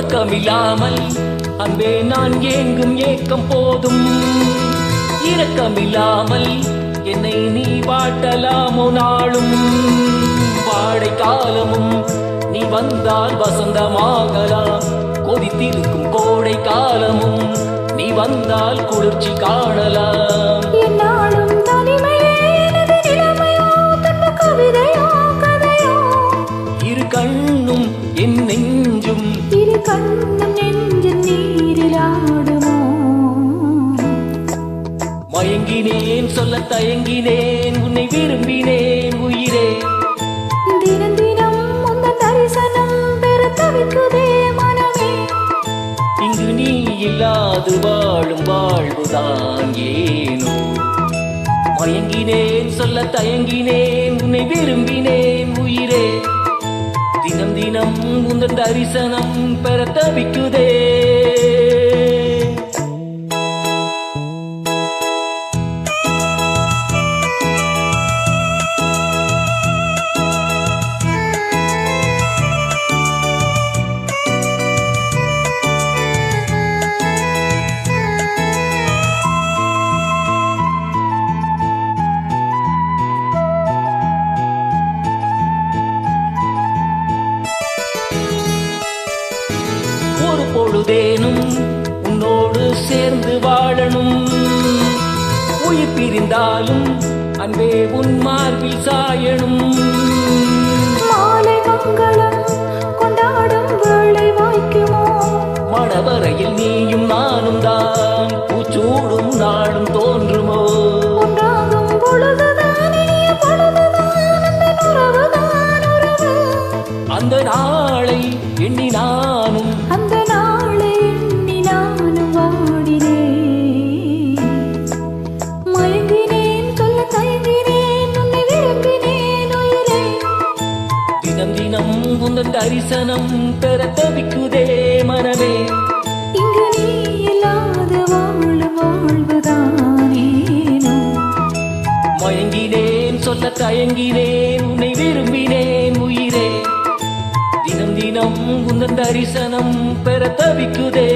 உறக்கமில்லாமல் அன்பே நான் ஏங்கும் ஏக்கம் போதும். இரக்கமில்லாமல் என்னை நீ வாட்டலாமோ நாளும். வாடை காலமும் நீ வந்தால் வசந்தமாகலாம். கொதித்திருக்கும் கோடை காலமும் நீ வந்தால் குளிர்ச்சி காணலாம். சொல்ல தயங்கினேன் உன்னை விரும்பினேன் உயிரே. தினம் தினம் உந்தன் தரிசனம் பெற தவிக்குதே மனமே. இங்கு நீ இல்லாது வாழும் வாழ்வுதான் ஏனோ. மயங்கினேன் சொல்ல தயங்கினேன் உன்னை விரும்பினேன் உயிரே. தினம் தினம் உந்தன் தரிசனம் பெற தவிக்குதே. பொழுதேனும் உன்னோடு சேர்ந்து வாழணும். உயிர் பிரிந்தாலும் அன்பே உன் மார்பில் சாயணும். மாலை மங்களம் கொண்டாடும் வேளை வாய்க்குமோ? மணவரையில் நீயும் நானும் தான் பூச்சூடும் நாளும் தோன்றுமோ? அந்த நாளை எண்ணி நானும் அந்த தரிசனம் பெற தவிக்குதே மனமே. இங்கு நீ இல்லாத வாழும் வாழ்வுதானேனோ மயங்கினேன் சொல்ல தயங்கினேன் உன்னை விரும்பினேன் உயிரே. தினம் தினம் உந்தன் தரிசனம் பெற தவிக்குதே